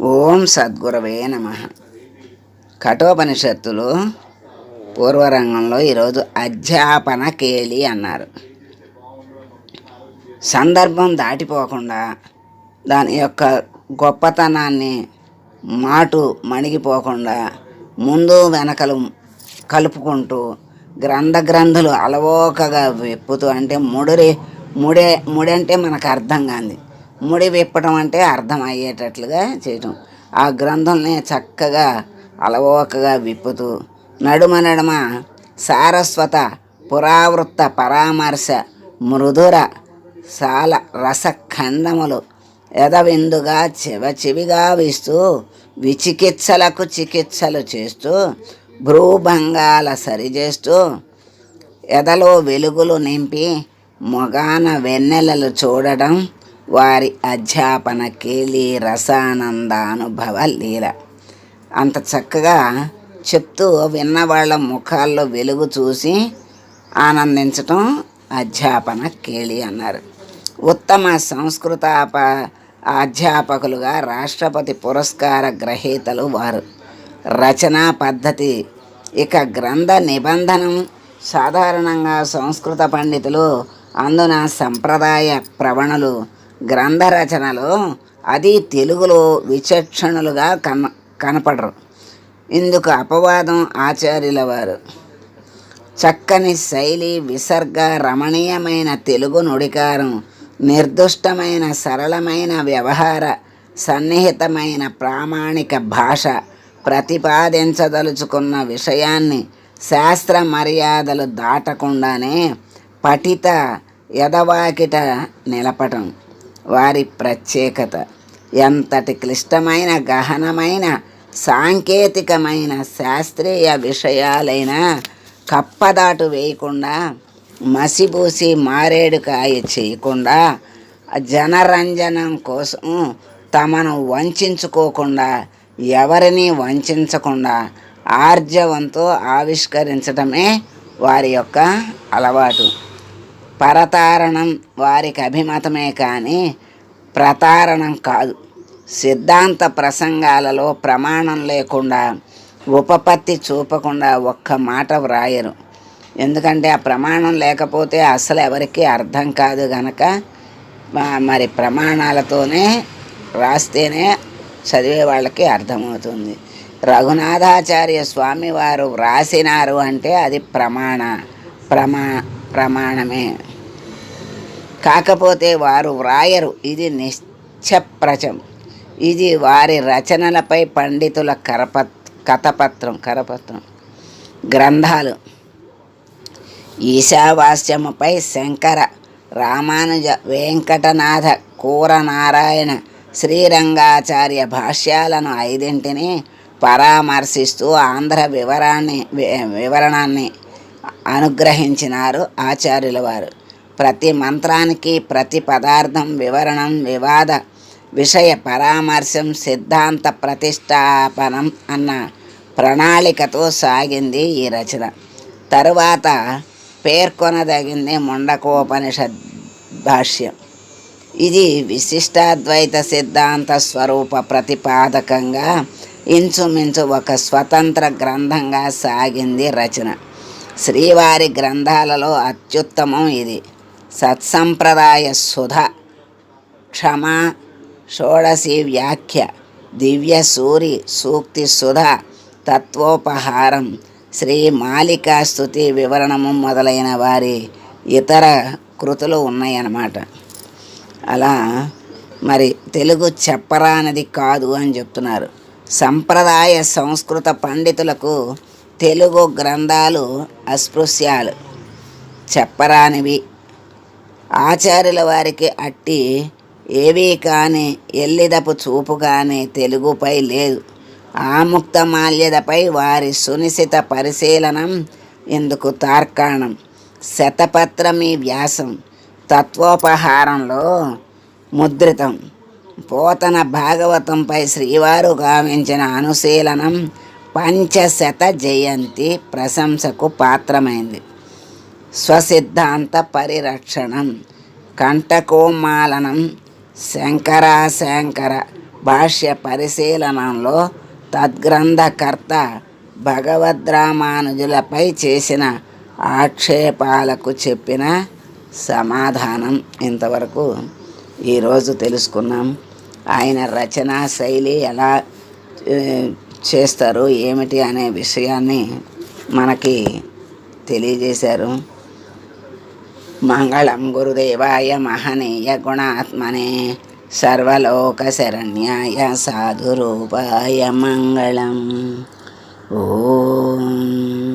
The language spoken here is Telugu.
ఓం సద్గురవే నమ. కఠోపనిషత్తులు పూర్వరంగంలో ఈరోజు అధ్యాపన కేలి అన్నారు. సందర్భం దాటిపోకుండా దాని యొక్క గొప్పతనాన్ని మాటు మణిగిపోకుండా ముందు వెనకలు కలుపుకుంటూ గ్రంథ గ్రంథులు అలవోకగా విప్పుతూ అంటే ముడిరి ముడే ముడంటే మనకు అర్థం కాంది. ముడి విప్పడం అంటే అర్థం అయ్యేటట్లుగా చేయటం. ఆ గ్రంథంని చక్కగా అలవోకగా విప్పుతూ నడుమ నడుమ సారస్వత పురావృత్త పరామర్శ మృదుర సాల రసఖండములు ఎదవిందుగా చెవ చెవిగా వీస్తూ విచికిత్సలకు చికిత్సలు చేస్తూ భ్రూభంగాల సరిచేస్తూ ఎదలో వెలుగులు నింపి మొగాన వెన్నెలలు చూడడం వారి అధ్యాపన కేలి రసానందానుభవ లీల. అంత చక్కగా చెప్తూ విన్నవాళ్ళ ముఖాల్లో వెలుగు చూసి ఆనందించటం అధ్యాపన కేళి అన్నారు. ఉత్తమ సంస్కృతాప అధ్యాపకులుగా రాష్ట్రపతి పురస్కార గ్రహీతలు వారు. రచనా పద్ధతి ఇక గ్రంథ నిబంధనం సాధారణంగా సంస్కృత పండితులు అందున సంప్రదాయ ప్రవణలు గ్రంథ రచనలో అది తెలుగులో విచక్షణులుగా కన కనపడరు. ఇందుకు అపవాదం ఆచార్యుల వారు చక్కని శైలి విసర్గ రమణీయమైన తెలుగు నుడికారం నిర్దుష్టమైన సరళమైన వ్యవహార సన్నిహితమైన ప్రామాణిక భాష ప్రతిపాదించదలుచుకున్న విషయాన్ని శాస్త్ర మర్యాదలు దాటకుండానే పఠిత ఎదవాకిట నిలపటం. వారి ప్రత్యేకత. ఎంతటి క్లిష్టమైన గహనమైన సాంకేతికమైన శాస్త్రీయ విషయాలైనా కప్పదాటు వేయకుండా మసిబూసి మారేడుకాయ చేయకుండా జనరంజనం కోసం తమను వంచుకోకుండా ఎవరిని వంచకుండా ఆర్జవంతో ఆవిష్కరించడమే వారి యొక్క అలవాటు. పరతారణం వారికి అభిమతమే కానీ ప్రతారణం కాదు. సిద్ధాంత ప్రసంగాలలో ప్రమాణం లేకుండా ఉపపత్తి చూపకుండా ఒక్క మాట వ్రాయరు. ఎందుకంటే ఆ ప్రమాణం లేకపోతే అసలు ఎవరికి అర్థం కాదు గనక మరి ప్రమాణాలతోనే రాస్తేనే చదివే వాళ్ళకి అర్థమవుతుంది. రఘునాథాచార్య స్వామి వారు వ్రాసినారు అంటే అది ప్రమాణ ప్రమా ప్రమాణమే. కాకపోతే వారు వ్రాయరు. ఇది నిశ్చప్రచం. ఇది వారి రచనలపై పండితుల కరప కథపత్రం కరపత్రం. గ్రంథాలు. ఈశావాస్యముపై శంకర రామానుజ వెంకటనాథ కూరనారాయణ శ్రీరంగాచార్య భాష్యాలను ఐదింటిని పరామర్శిస్తూ ఆంధ్ర వివరాన్ని వివరణాన్ని అనుగ్రహించినారు ఆచార్యుల వారు. ప్రతి మంత్రానికి ప్రతి పదార్థం వివరణం వివాద విషయ పరామర్శం సిద్ధాంత ప్రతిష్టాపనం అన్న ప్రణాళికతో సాగింది ఈ రచన. తరువాత పేర్కొనదగింది ముండకోపనిషద్ భాష్యం. ఇది విశిష్టాద్వైత సిద్ధాంత స్వరూప ప్రతిపాదకంగా ఇంచుమించు ఒక స్వతంత్ర గ్రంథంగా సాగింది రచన. శ్రీవారి గ్రంథాలలో అత్యుత్తమం ఇది. సత్సంప్రదాయ సుధ క్షమ షోడశి వ్యాఖ్య దివ్య సూరి సూక్తి సుధ తత్వోపహారం శ్రీ మాలికా స్థుతి వివరణము మొదలైన వారి ఇతర కృతులు ఉన్నాయన్నమాట. అలా మరి తెలుగు చెప్పరానది కాదు అని చెప్తున్నారు. సంప్రదాయ సంస్కృత పండితులకు తెలుగు గ్రంథాలు అస్పృశ్యాలు చెప్పరానివి. ఆచార్యుల వారికి అట్టి ఏవీ కానీ ఎల్లిదపు చూపు కానీ తెలుగుపై లేదు. ఆముక్త మాల్యదపై వారి సునిశిత పరిశీలనం ఇందుకు తార్కాణం. శతపత్రమీ వ్యాసం. తత్వోపహారంలో ముద్రితం. పోతన భాగవతంపై శ్రీవారు గావించిన అనుశీలనం పంచశత జయంతి ప్రశంసకు పాత్రమైంది. స్వసిద్ధాంత పరిరక్షణం కంటకోమాలనం శంకరాశంకర భాష్య పరిశీలనంలో తద్గ్రంథకర్త భగవద్రామానుజులపై చేసిన ఆక్షేపాలకు చెప్పిన సమాధానం ఇంతవరకు ఈరోజు తెలుసుకున్నాం. ఆయన రచనా శైలి ఎలా చేస్తారు? ఏమిటి అనే విషయాన్ని మనకి తెలియజేశారు. మంగళం గురుదేవాయ మహనీయ గుణాత్మనే సర్వలోక శరణ్యాయ సాధురూపాయ మంగళం. ఓం